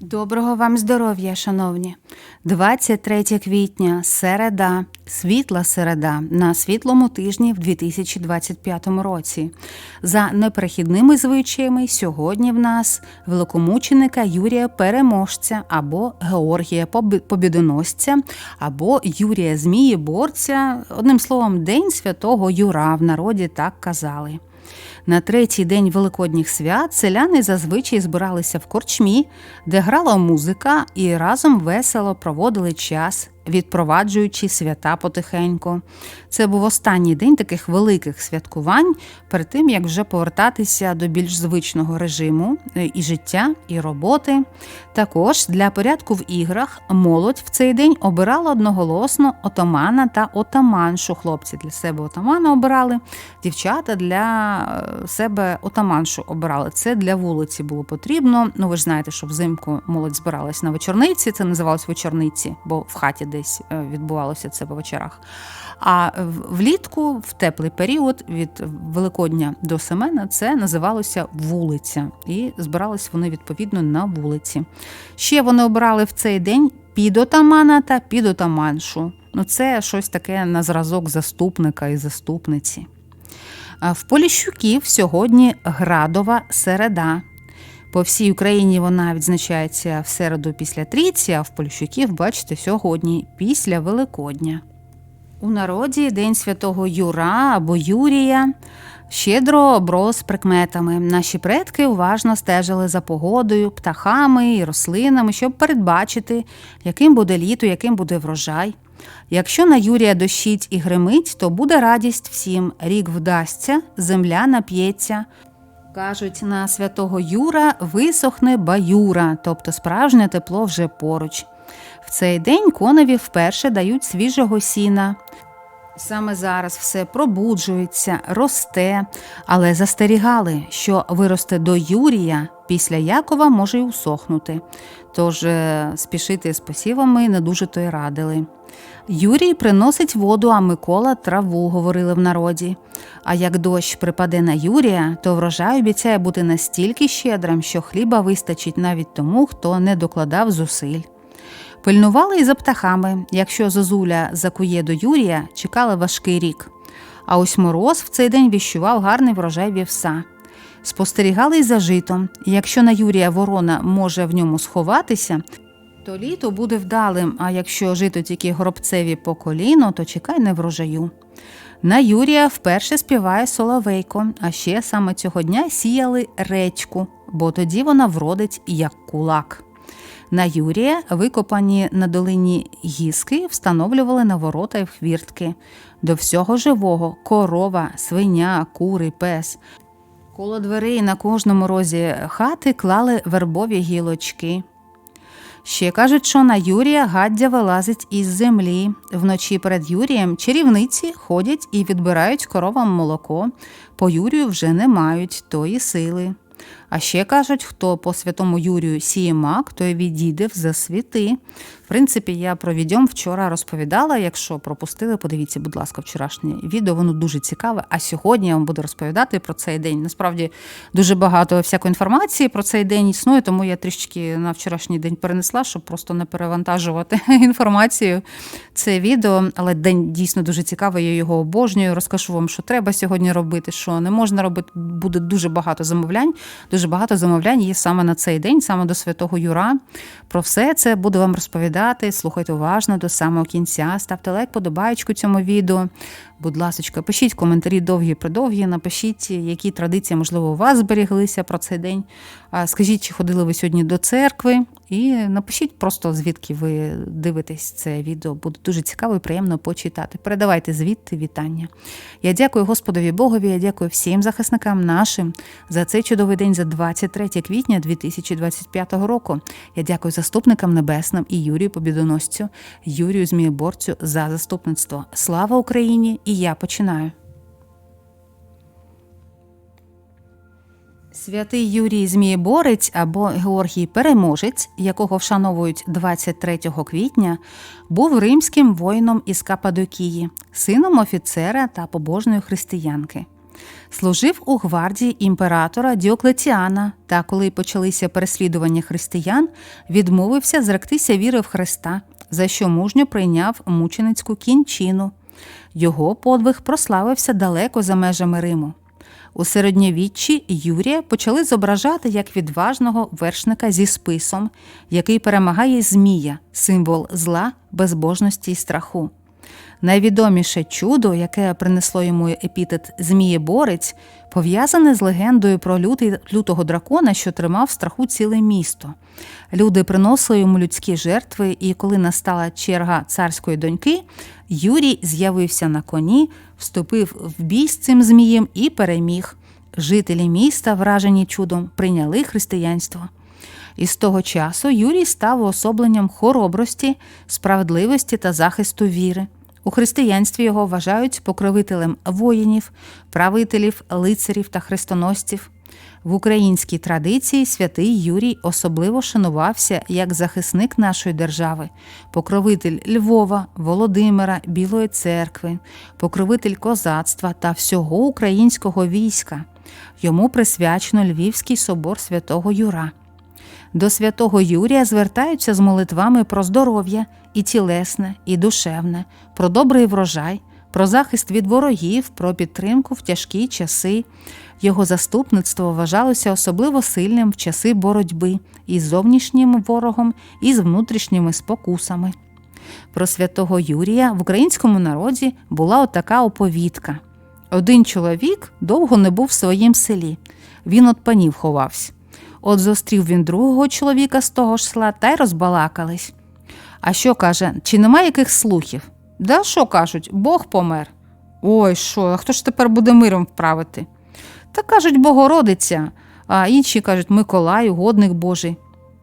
Доброго вам здоров'я, шановні. 23 квітня, середа, світла середа на світлому тижні в 2025 році. За неперехідними звичаями сьогодні в нас великомученика Юрія Переможця або Георгія Побідоносця, або Юрія Змієборця. Одним словом, День святого Юра в народі так казали. На третій день великодніх свят селяни зазвичай збиралися в корчмі, де грала музика, і разом весело проводили час, відпроваджуючи свята потихеньку. Це був останній день таких великих святкувань, перед тим як вже повертатися до більш звичного режиму е, і життя, і роботи. Також для порядку в іграх молодь в цей день обирала одноголосно отамана та отаманшу. Хлопці для себе отамана обирали, дівчата для е, себе отаманшу обирали. Це для вулиці було потрібно. Ну ви ж знаєте, що взимку молодь збиралась на вечорниці. Це називалось вечорниці, бо в хаті десь е, відбувалося це по вечорах. А влітку, в теплий період від Великодня до Семена, це називалося вулиця, і збирались вони відповідно на вулиці. Ще вони обрали в цей день підотамана та підотаманшу. Ну, це щось таке на зразок заступника і заступниці. В Поліщуків сьогодні градова середа. По всій Україні вона відзначається в середу після трійці, а в Поліщуків, бачите, сьогодні після Великодня. У народі День святого Юра або Юрія щедро оброс прикметами. Наші предки уважно стежили за погодою, птахами і рослинами, щоб передбачити, яким буде літо, яким буде врожай. Якщо на Юрія дощить і гримить, то буде радість всім. Рік вдасться, земля нап'ється. Кажуть, на святого Юра висохне баюра, тобто справжнє тепло вже поруч. В цей день коневі вперше дають свіжого сіна. Саме зараз все пробуджується, росте, але застерігали, що виросте до Юрія, після Якова може й усохнути. Тож е, спішити з посівами не дуже то й радили. Юрій приносить воду, а Микола траву, говорили в народі. А як дощ припаде на Юрія, то врожай обіцяє бути настільки щедрим, що хліба вистачить навіть тому, хто не докладав зусиль. Пильнували і за птахами. Якщо зозуля закує до Юрія, чекали важкий рік. А ось мороз в цей день віщував гарний врожай вівса. Спостерігали й за житом. і Якщо на Юрія ворона може в ньому сховатися, то літо буде вдалим, а якщо жито тільки горобцеві по коліно, то чекай не врожаю. На Юрія вперше співає соловейко, а ще саме цього дня сіяли редьку, бо тоді вона вродить як кулак. На Юрія викопані на долині гіски встановлювали на ворота й в хвіртки. До всього живого корова, свиня, кури, пес. Коло дверей на кожному розі хати клали вербові гілочки. Ще кажуть, що на Юрія гаддя вилазить із землі. Вночі перед Юрієм чарівниці ходять і відбирають коровам молоко. По Юрію вже не мають тої сили. А ще кажуть, хто по святому Юрію сіє мак, той відійде в засвіти. Принципі, я про відьом вчора розповідала. Якщо пропустили, подивіться, будь ласка, вчорашнє відео, воно дуже цікаве. А сьогодні я вам буду розповідати про цей день. Насправді дуже багато всякої інформації про цей день існує, тому я трішки на вчорашній день перенесла, щоб просто не перевантажувати інформацію. Це відео, але день дійсно дуже цікавий. Я його обожнюю. Розкажу вам, що треба сьогодні робити, що не можна робити. Буде дуже багато замовлянь. Дуже багато замовлянь є саме на цей день, саме до святого Юра. Про все це буду вам розповідати. Слухайте уважно до самого кінця. Ставте лайк, подобаєчку цьому відео. Будь ласка, пишіть коментарі довгі придовгі, напишіть, які традиції, можливо, у вас зберіглися про цей день. Скажіть, чи ходили ви сьогодні до церкви, і напишіть просто звідки ви дивитесь це відео. Буде дуже цікаво і приємно почитати. Передавайте звідти вітання. Я дякую Господові Богові, я дякую всім захисникам нашим за цей чудовий день, за 23 квітня 2025 року. Я дякую заступникам небесним і Юрію Побідоносцю, Юрію Змієборцю за заступництво. Слава Україні! І я починаю. Святий Юрій Змієборець або Георгій Переможець, якого вшановують 23 квітня, був римським воїном із Кападокії, сином офіцера та побожної християнки. Служив у гвардії імператора Діоклетіана та, коли почалися переслідування християн, відмовився зректися віри в Христа, за що мужньо прийняв мученицьку кінчину. Його подвиг прославився далеко за межами Риму. У середньовіччі Юрія почали зображати як відважного вершника зі списом, який перемагає Змія, символ зла, безбожності і страху. Найвідоміше чудо, яке принесло йому епітет Змієборець, пов'язане з легендою про лютий, лютого дракона, що тримав страху ціле місто. Люди приносили йому людські жертви, і коли настала черга царської доньки, Юрій з'явився на коні, вступив в бій з цим змієм і переміг. Жителі міста, вражені чудом, прийняли християнство. І з того часу Юрій став уособленням хоробрості, справедливості та захисту віри. У християнстві його вважають покровителем воїнів, правителів, лицарів та хрестоносців. В українській традиції святий Юрій особливо шанувався як захисник нашої держави, покровитель Львова, Володимира, Білої церкви, покровитель козацтва та всього українського війська. Йому присвячено Львівський собор святого Юра. До святого Юрія звертаються з молитвами про здоров'я і тілесне, і душевне, про добрий врожай, про захист від ворогів, про підтримку в тяжкі часи. Його заступництво вважалося особливо сильним в часи боротьби із зовнішнім ворогом і з внутрішніми спокусами. Про святого Юрія в українському народі була отака оповідка. Один чоловік довго не був в своїм селі. Він от панів ховався. От зустрів він другого чоловіка з того ж села та й розбалакались. А що каже, чи нема яких слухів? Да що кажуть, Бог помер. Ой, що, а хто ж тепер буде миром вправити? Та кажуть, Богородиця, а інші кажуть, Миколай, угодник Божий.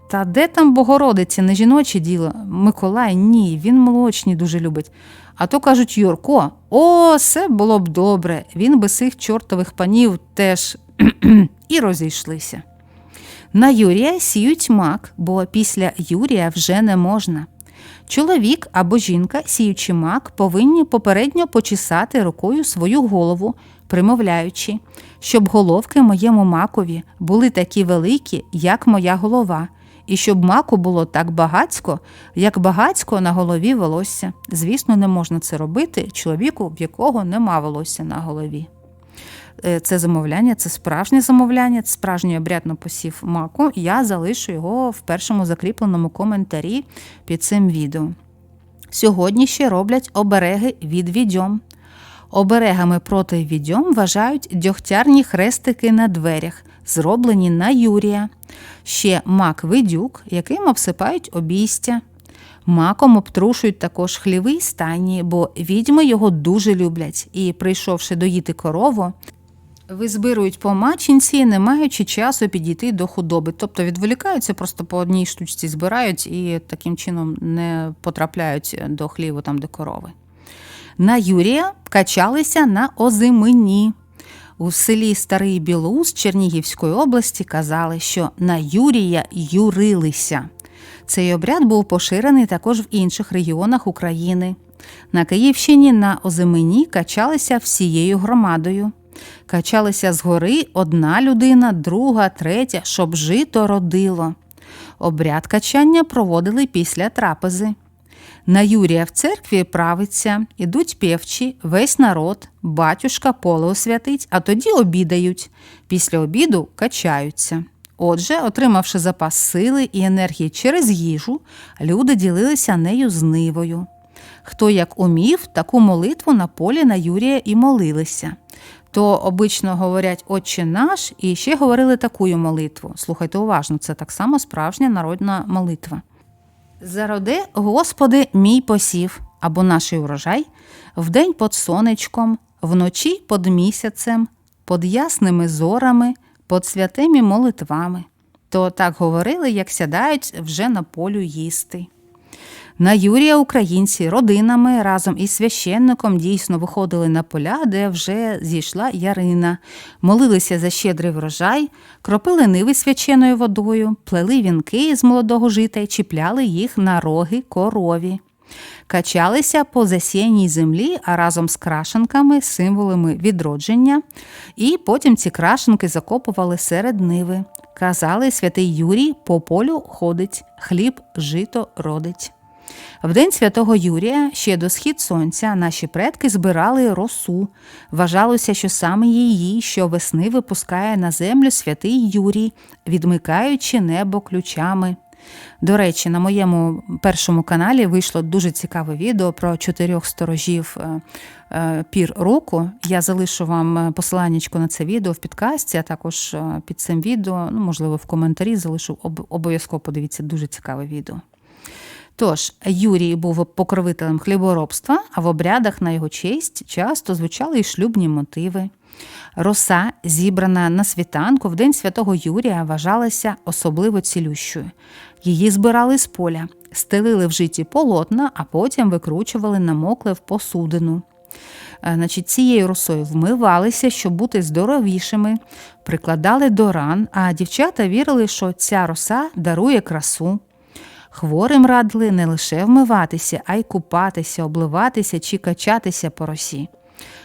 Та де там Богородиця, не жіноче діло? Миколай ні, він молочні дуже любить. А то кажуть Юрко, о, все було б добре, він би сих чортових панів теж і розійшлися. На Юрія сіють мак, бо після Юрія вже не можна. Чоловік або жінка, сіючи мак, повинні попередньо почесати рукою свою голову, примовляючи, щоб головки моєму макові були такі великі, як моя голова, і щоб маку було так багацько, як багацько на голові волосся. Звісно, не можна це робити чоловіку, в якого нема волосся на голові. Е, Це замовляння, це справжнє замовляння, це справжній обряд на посів маку. Я залишу його в першому закріпленому коментарі під цим відео. Сьогодні ще роблять обереги від відьом. Оберегами проти відьом вважають дьогтярні хрестики на дверях, зроблені на Юрія, ще мак видюк, яким обсипають обійстя. Маком обтрушують також хліви й стайні, бо відьми його дуже люблять, і, прийшовши доїти корову, визбирують по мачинці, не маючи часу підійти до худоби. Тобто відволікаються, просто по одній штучці збирають і таким чином не потрапляють до хліву там, де корови. На Юрія качалися на озимині. У селі Старий Білоус Чернігівської області казали, що на Юрія юрилися. Цей обряд був поширений також в інших регіонах України. На Київщині на озимині качалися всією громадою. Качалися згори одна людина, друга, третя, щоб жито родило. Обряд качання проводили після трапези. На Юрія в церкві правиться, ідуть певчі, весь народ, батюшка поле освятить, а тоді обідають. Після обіду качаються. Отже, отримавши запас сили і енергії через їжу, люди ділилися нею з нивою. Хто як умів, таку молитву на полі на Юрія і молилися. То обично говорять Отче наш, і ще говорили таку молитву. Слухайте уважно, це так само справжня народна молитва. Зароди, Господи, мій посів або наш урожай, вдень під сонечком, вночі під місяцем, під ясними зорами, під святими молитвами. То так говорили, як сядають вже на полю їсти. На Юрія українці родинами разом із священником дійсно виходили на поля, де вже зійшла ярина, молилися за щедрий врожай, кропили ниви свяченою водою, плели вінки з молодого жита й чіпляли їх на роги корові. Качалися по засіяній землі, а разом з крашенками, символами відродження, і потім ці крашенки закопували серед ниви. Казали, святий Юрій по полю ходить, хліб жито родить. В день святого Юрія, ще до схід сонця, наші предки збирали росу. Вважалося, що саме її щовесни випускає на землю святий Юрій, відмикаючи небо ключами. До речі, на моєму першому каналі вийшло дуже цікаве відео про чотирьох сторожів е, е, пір року. Я залишу вам е, посиланнячко на це відео в підкасті, а також під цим відео, ну, можливо, в коментарі залишу обов'язково подивіться дуже цікаве відео. Тож, Юрій був покровителем хліборобства, а в обрядах на його честь часто звучали й шлюбні мотиви. Роса, зібрана на світанку в день святого Юрія, вважалася особливо цілющою. Її збирали з поля, стелили в житті полотна, а потім викручували намокли в посудину. Е, значить, Цією росою вмивалися, щоб бути здоровішими, прикладали до ран, а дівчата вірили, що ця роса дарує красу. Хворим радили не лише вмиватися, а й купатися, обливатися чи качатися по росі.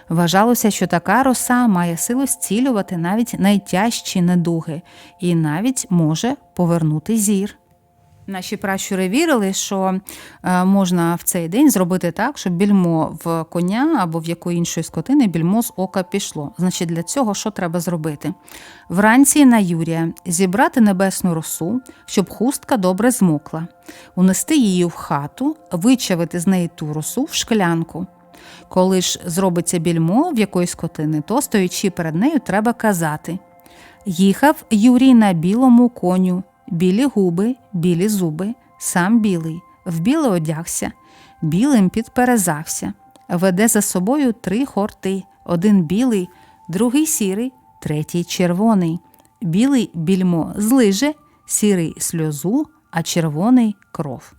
Вважалося, що така роса має силу зцілювати навіть найтяжчі недуги і навіть може повернути зір. Наші пращури вірили, що е, можна в цей день зробити так, щоб більмо в коня або в якої іншої скотини більмо з ока пішло. Значить, для цього що треба зробити? Вранці на Юрія зібрати небесну росу, щоб хустка добре змокла, унести її в хату, вичавити з неї ту росу в шклянку. Коли ж зробиться більмо в якоїсь скотини, то стоячи перед нею, треба казати. Їхав Юрій на білому коню білі губи, білі зуби, сам білий, в біле одягся, білим підперезався, веде за собою три хорти: один білий, другий сірий, третій червоний. Білий більмо злиже, сірий сльозу, а червоний кров.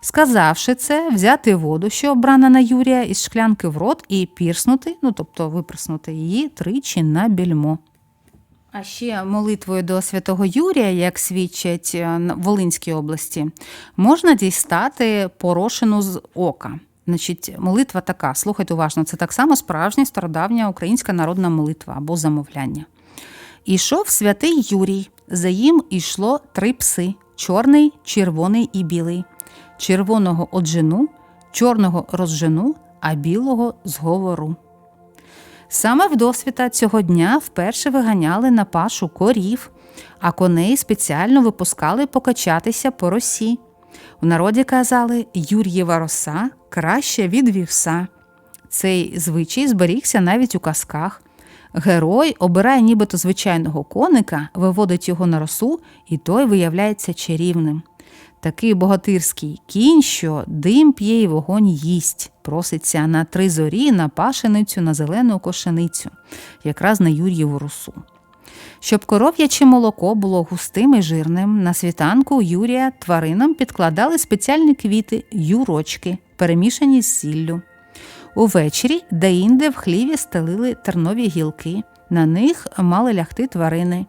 Сказавши це, взяти воду, що обрана на Юрія, із шклянки в рот, і пірснути, ну тобто виприснути її тричі на більмо. А ще молитвою до святого Юрія, як свідчать е, в Волинській області, можна дістати порошину з ока. Значить, молитва така, слухайте уважно, це так само справжня стародавня українська народна молитва або замовляння. Ішов святий Юрій, за їм йшло три пси чорний, червоний і білий, червоного оджену, чорного розжену, а білого зговору. Саме в досвіта цього дня вперше виганяли на пашу корів, а коней спеціально випускали покачатися по росі. У народі казали Юр'єва роса краще від вівса. Цей звичай зберігся навіть у казках. Герой обирає нібито звичайного коника, виводить його на росу, і той виявляється чарівним. Такий богатирський кінь, що дим п'є і вогонь їсть, проситься на три зорі, на пашеницю, на зелену кошеницю, якраз на Юр'єву русу. Щоб коров'яче молоко було густим і жирним, на світанку Юрія тваринам підкладали спеціальні квіти, юрочки, перемішані з сіллю. Увечері деінде в хліві стелили тернові гілки, на них мали лягти тварини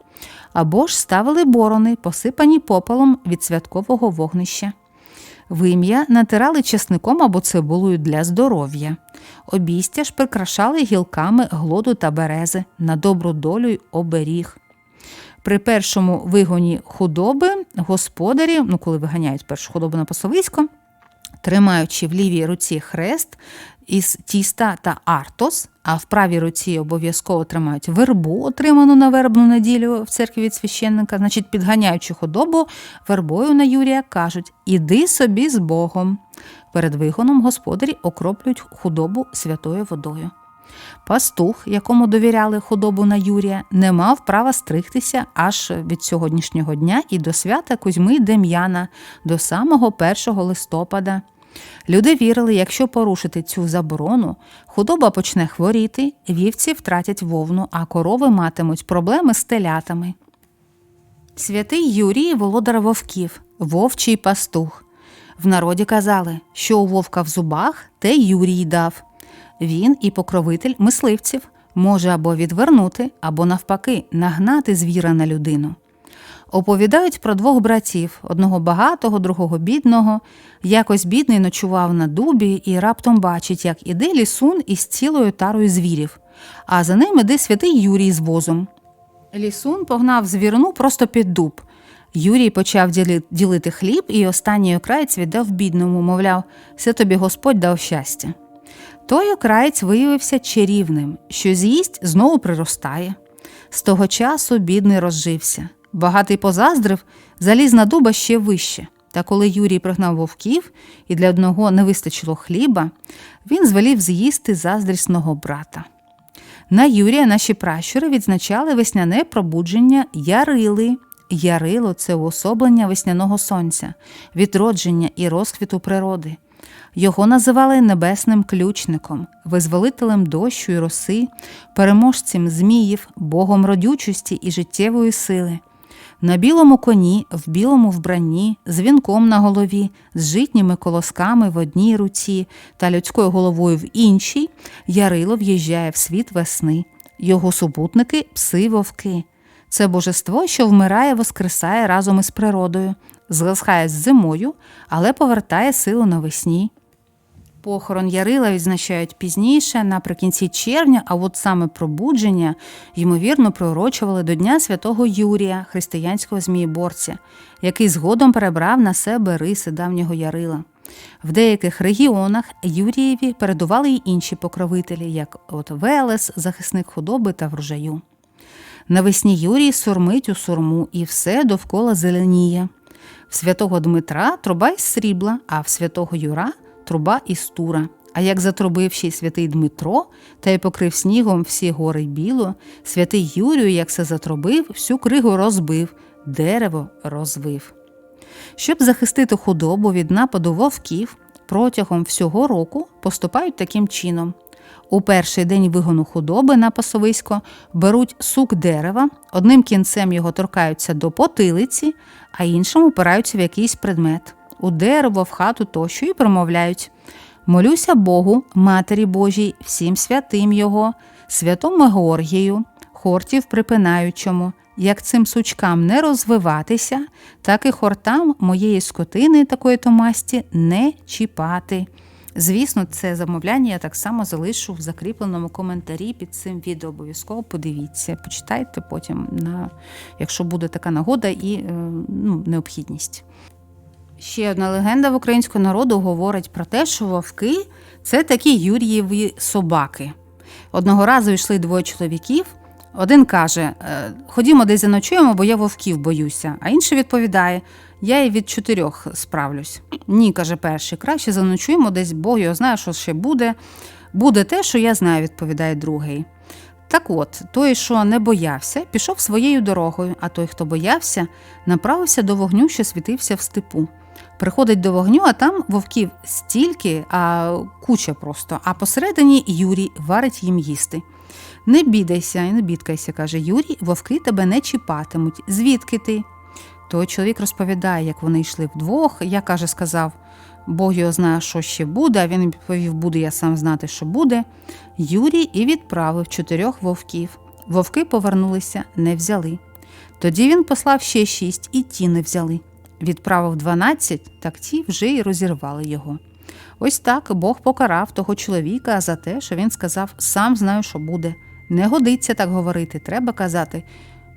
або ж ставили борони, посипані попелом від святкового вогнища. Вим'я натирали чесником або цибулою для здоров'я, обістя ж прикрашали гілками глоду та берези на добру долю й оберіг. При першому вигоні худоби господарі, ну коли виганяють першу худобу на пасовисько, тримаючи в лівій руці хрест із тіста та артос, а в правій руці обов'язково тримають вербу, отриману на вербну неділю в церкві від священника, значить, підганяючи худобу, вербою на Юрія кажуть Іди собі з Богом. Перед вигоном господарі окроплюють худобу святою водою. Пастух, якому довіряли худобу на Юрія, не мав права стригтися аж від сьогоднішнього дня і до свята Кузьми Дем'яна, до самого 1 листопада. Люди вірили, якщо порушити цю заборону, худоба почне хворіти, вівці втратять вовну, а корови матимуть проблеми з телятами. Святий Юрій володар вовків, вовчий пастух. В народі казали, що у вовка в зубах те Юрій дав. Він і покровитель мисливців може або відвернути, або навпаки нагнати звіра на людину. Оповідають про двох братів: одного багатого, другого бідного. Якось бідний ночував на дубі і раптом бачить, як іде лісун із цілою тарою звірів, а за ним іде святий Юрій з возом. Лісун погнав звірну просто під дуб. Юрій почав ділити хліб, і останній окраєць віддав бідному, мовляв, все тобі Господь дав щастя. Той окраєць виявився чарівним, що з'їсть знову приростає. З того часу бідний розжився. Багатий позаздрив, заліз на дуба ще вище. Та коли Юрій пригнав вовків і для одного не вистачило хліба, він звелів з'їсти заздрісного брата. На Юрія наші пращури відзначали весняне пробудження Ярили. Ярило це уособлення весняного сонця, відродження і розквіту природи. Його називали небесним ключником, визволителем дощу і роси, переможцем зміїв, богом родючості і життєвої сили. На білому коні, в білому вбранні, з вінком на голові, з житніми колосками в одній руці та людською головою в іншій, Ярило в'їжджає в світ весни. Його супутники пси вовки. Це божество, що вмирає, воскресає разом із природою, згасхає з зимою, але повертає силу навесні. Похорон Ярила відзначають пізніше, наприкінці червня, а от саме пробудження, ймовірно, пророчували до Дня святого Юрія, християнського змієборця, який згодом перебрав на себе риси давнього Ярила. В деяких регіонах Юрієві передували й інші покровителі, як от Велес, захисник худоби та врожаю. Навесні Юрій сурмить у сурму, і все довкола зеленіє. В святого Дмитра труба із срібла, а в святого Юра труба із тура. А як затрубив й святий Дмитро та й покрив снігом всі гори біло, святий Юрію, як се затрубив, всю кригу розбив, дерево розвив. Щоб захистити худобу від нападу вовків, протягом всього року поступають таким чином. У перший день вигону худоби на пасовисько беруть сук дерева, одним кінцем його торкаються до потилиці, а іншим упираються в якийсь предмет у дерево, в хату тощо і промовляють Молюся Богу, Матері Божій, всім святим Його, святому Георгію, хортів припинаючому, як цим сучкам не розвиватися, так і хортам моєї скотини такої то масті не чіпати. Звісно, це замовляння я так само залишу в закріпленому коментарі під цим відео. Обов'язково подивіться, почитайте потім, на, якщо буде така нагода і е, ну, необхідність. Ще одна легенда в українського народу говорить про те, що вовки це такі Юрієві собаки. Одного разу йшли двоє чоловіків. Один каже: «Е, Ходімо десь заночуємо, бо я вовків боюся. А інший відповідає: Я і від чотирьох справлюсь. Ні, каже перший, краще заночуємо десь, бо я знаю, що ще буде. Буде те, що я знаю, відповідає другий. Так от, той, що не боявся, пішов своєю дорогою, а той, хто боявся, направився до вогню, що світився в степу. Приходить до вогню, а там вовків стільки, а куча просто, а посередині Юрій варить їм їсти. Не бідайся і не бідкайся, каже Юрій, вовки тебе не чіпатимуть. Звідки ти? Той чоловік розповідає, як вони йшли вдвох. Я каже, сказав, Бог його знає, що ще буде, а він відповів, буду я сам знати, що буде. Юрій і відправив чотирьох вовків. Вовки повернулися, не взяли. Тоді він послав ще шість, і ті не взяли. Відправив дванадцять, так ті вже й розірвали його. Ось так Бог покарав того чоловіка за те, що він сказав сам знаю, що буде. Не годиться так говорити, треба казати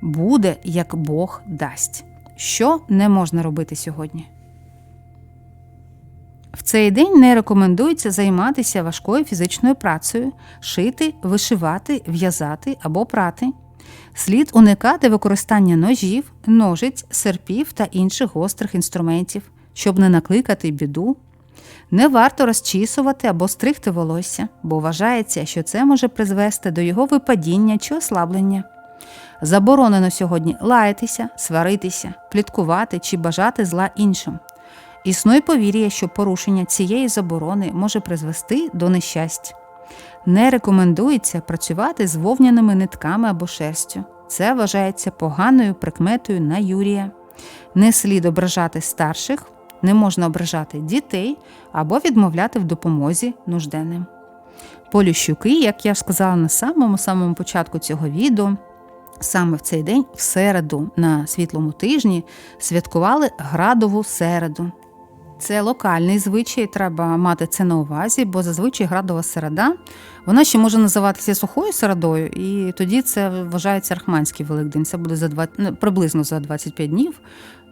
буде, як Бог дасть. Що не можна робити сьогодні? В цей день не рекомендується займатися важкою фізичною працею, шити, вишивати, в'язати або прати. Слід уникати використання ножів, ножиць, серпів та інших гострих інструментів, щоб не накликати біду. Не варто розчісувати або стригти волосся, бо вважається, що це може призвести до його випадіння чи ослаблення. Заборонено сьогодні лаятися, сваритися, пліткувати чи бажати зла іншим. Існує повір'я, що порушення цієї заборони може призвести до нещастя. Не рекомендується працювати з вовняними нитками або шерстю. Це вважається поганою прикметою на Юрія. Не слід ображати старших, не можна ображати дітей або відмовляти в допомозі нужденним. Полющуки, як я сказала на самому самому початку цього відео, Саме в цей день, в середу, на світлому тижні, святкували градову середу. Це локальний звичай, треба мати це на увазі, бо зазвичай градова середа вона ще може називатися сухою середою, і тоді це вважається Рахманський Великдень. Це буде за 20, ну, приблизно за 25 днів,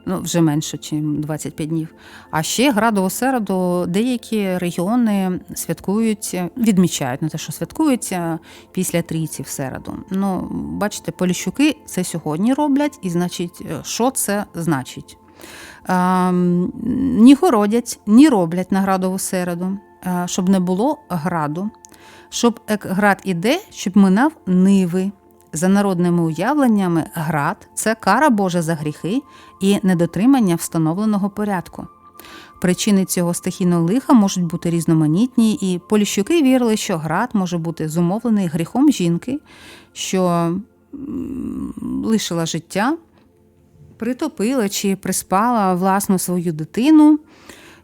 ну вже менше, ніж 25 днів. А ще градову середу деякі регіони святкують, відмічають не те, що святкують після трійці в середу. Ну, бачите, поліщуки це сьогодні роблять, і значить, що це значить? Ем, ні городять, ні роблять на градову середу, е, щоб не було граду, щоб як град іде, щоб минав ниви. За народними уявленнями, град це кара Божа за гріхи і недотримання встановленого порядку. Причини цього стихійного лиха можуть бути різноманітні, і поліщуки вірили, що град може бути зумовлений гріхом жінки, що лишила життя притопила чи приспала власну свою дитину.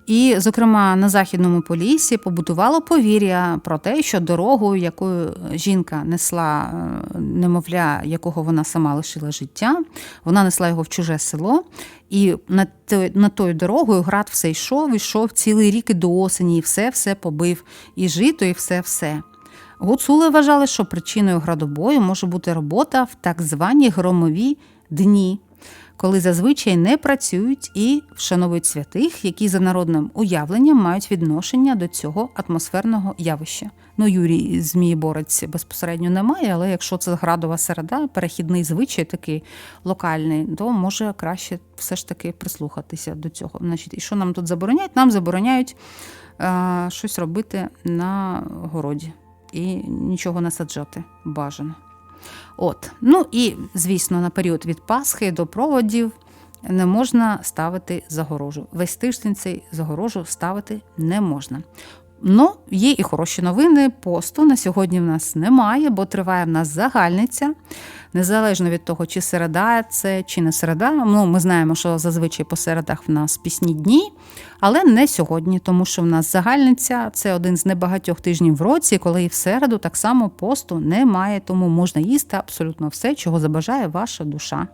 І, зокрема, на західному полісі побудувало повір'я про те, що дорогою, якою жінка несла е, немовля, якого вона сама лишила життя, вона несла його в чуже село, і над над тою дорогою град все йшов, йшов цілий рік і до осені, і все все побив, і жито, і все-все. Гуцули вважали, що причиною градобою може бути робота в так звані громові дні коли зазвичай не працюють і вшановують святих, які за народним уявленням мають відношення до цього атмосферного явища. Ну, Юрій Змієборець безпосередньо немає, але якщо це градова середа, перехідний звичай такий локальний, то може краще все ж таки прислухатися до цього. Значить, І що нам тут забороняють? Нам забороняють е, щось робити на городі і нічого не саджати бажано. От. Ну і, звісно, на період від Пасхи до проводів не можна ставити загорожу. Весь тиждень цей загорожу ставити не можна. Ну, є і хороші новини. Посту на сьогодні в нас немає, бо триває в нас загальниця. Незалежно від того, чи середа це, чи не середа. Ну, Ми знаємо, що зазвичай по середах в нас пісні дні, але не сьогодні, тому що в нас загальниця це один з небагатьох тижнів в році, коли і в середу так само посту немає, тому можна їсти абсолютно все, чого забажає ваша душа.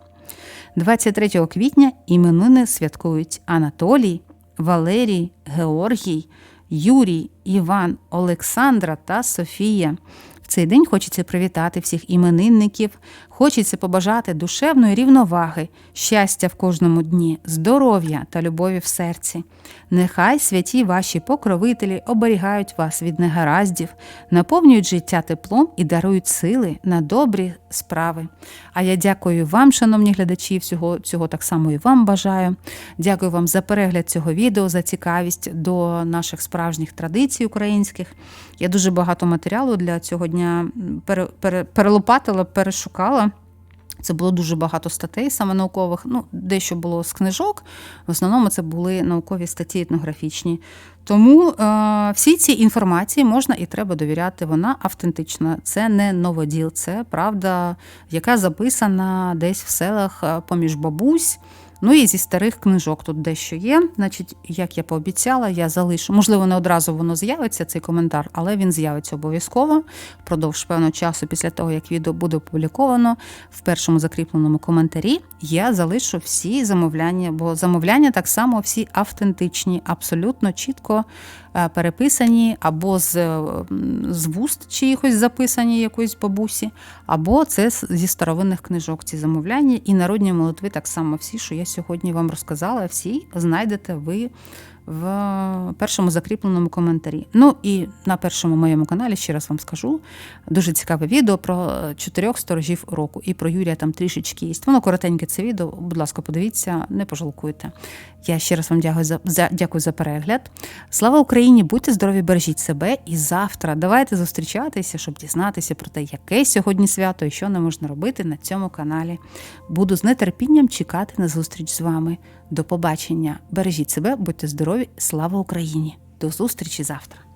23 квітня іменини святкують Анатолій, Валерій, Георгій. Юрій, Іван, Олександра та Софія. В цей день хочеться привітати всіх іменинників, хочеться побажати душевної рівноваги, щастя в кожному дні, здоров'я та любові в серці. Нехай святі ваші покровителі оберігають вас від негараздів, наповнюють життя теплом і дарують сили на добрі справи. А я дякую вам, шановні глядачі, всього цього так само і вам бажаю. Дякую вам за перегляд цього відео, за цікавість до наших справжніх традицій українських. Я дуже багато матеріалу для цього дня перелопатила, перешукала. Це було дуже багато статей, саме наукових. Ну, дещо було з книжок. В основному це були наукові статті етнографічні. Тому е, всі ці інформації можна і треба довіряти. Вона автентична. Це не новоділ, це правда, яка записана десь в селах е, поміж бабусь. Ну і зі старих книжок тут дещо є. Значить, як я пообіцяла, я залишу. Можливо, не одразу воно з'явиться, цей коментар, але він з'явиться обов'язково впродовж певного часу, після того, як відео буде опубліковано в першому закріпленому коментарі. Я залишу всі замовляння, бо замовляння так само всі автентичні, абсолютно чітко переписані, або з з вуст чиїхось записані якоїсь бабусі, або це зі старовинних книжок ці замовляння. І народні молитви так само всі, що я сьогодні вам розказала, всі знайдете ви в першому закріпленому коментарі. Ну і на першому моєму каналі ще раз вам скажу дуже цікаве відео про чотирьох сторожів року і про Юрія там трішечки є. Воно коротеньке це відео. Будь ласка, подивіться, не пожалкуйте. Я ще раз вам дякую за, за дякую за перегляд. Слава Україні! Будьте здорові, бережіть себе і завтра. Давайте зустрічатися, щоб дізнатися про те, яке сьогодні свято і що не можна робити на цьому каналі. Буду з нетерпінням чекати на зустріч з вами. До побачення. Бережіть себе, будьте здорові, слава Україні! До зустрічі завтра!